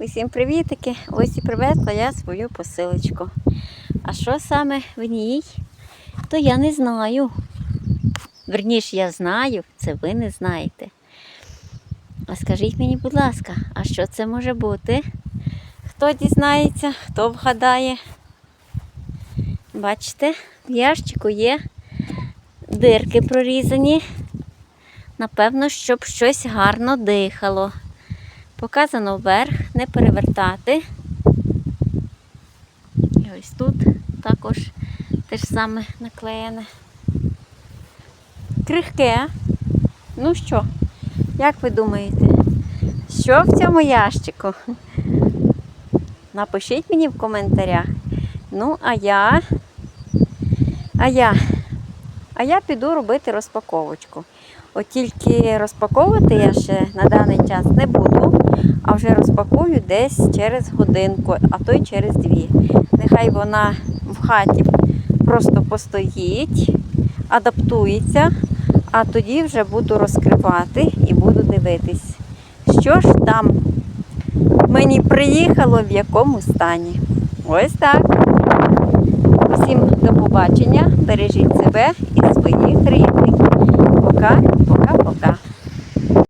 Усім привітики! Ось і привезла я свою посилочку. А що саме в ній, то я не знаю. Верніше, я знаю, це ви не знаєте. А скажіть мені, будь ласка, а що це може бути? Хто дізнається, хто вгадає? Бачите, в ящику є дирки прорізані. Напевно, щоб щось гарно дихало. Показано вверх, не перевертати. І ось тут також те ж саме наклеєне. Крихке. Ну що, як ви думаєте, що в цьому ящику? Напишіть мені в коментарях. Ну, а я. А я. А я піду робити розпаковочку. От тільки розпаковувати я ще на даний час не буду, а вже розпакую десь через годинку, а то й через дві. Нехай вона в хаті просто постоїть, адаптується, а тоді вже буду розкривати і буду дивитись, що ж там мені приїхало, в якому стані. Ось так. Всім до побачення, бережіть себе і своїх рідних. Пока,